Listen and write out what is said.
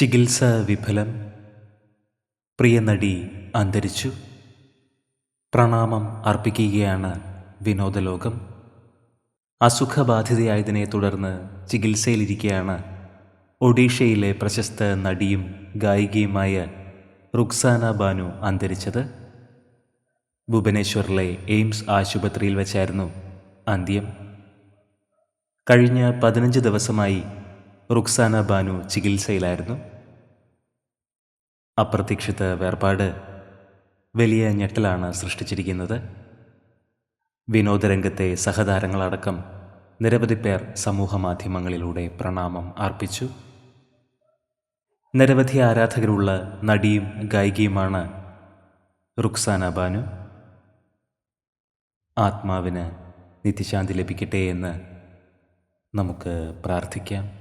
ചികിത്സ വിഫലം. പ്രിയ നടി അന്തരിച്ചു. പ്രണാമം അർപ്പിക്കുകയാണ് വിനോദലോകം. അസുഖബാധിതയായതിനെ തുടർന്ന് ചികിത്സയിലിരിക്കെയാണ് ഒഡീഷയിലെ പ്രശസ്ത നടിയും ഗായികയുമായ റുക്സാന ബാനു അന്തരിച്ചത്. ഭുവനേശ്വറിലെ എയിംസ് ആശുപത്രിയിൽ വച്ചായിരുന്നു അന്ത്യം. കഴിഞ്ഞ പതിനഞ്ച് ദിവസമായി റുക്സാന ബാനു ചികിത്സയിലായിരുന്നു. അപ്രതീക്ഷിത വേർപാട് വലിയ ഞെട്ടലാണ് സൃഷ്ടിച്ചിരിക്കുന്നത്. വിനോദരംഗത്തെ സഹതാരങ്ങളടക്കം നിരവധി പേർ സമൂഹ മാധ്യമങ്ങളിലൂടെ പ്രണാമം അർപ്പിച്ചു. നിരവധി ആരാധകരുള്ള നടിയും ഗായികയുമാണ് റുക്സാന ബാനു. ആത്മാവിന് നിത്യശാന്തി ലഭിക്കട്ടെ എന്ന് നമുക്ക് പ്രാർത്ഥിക്കാം.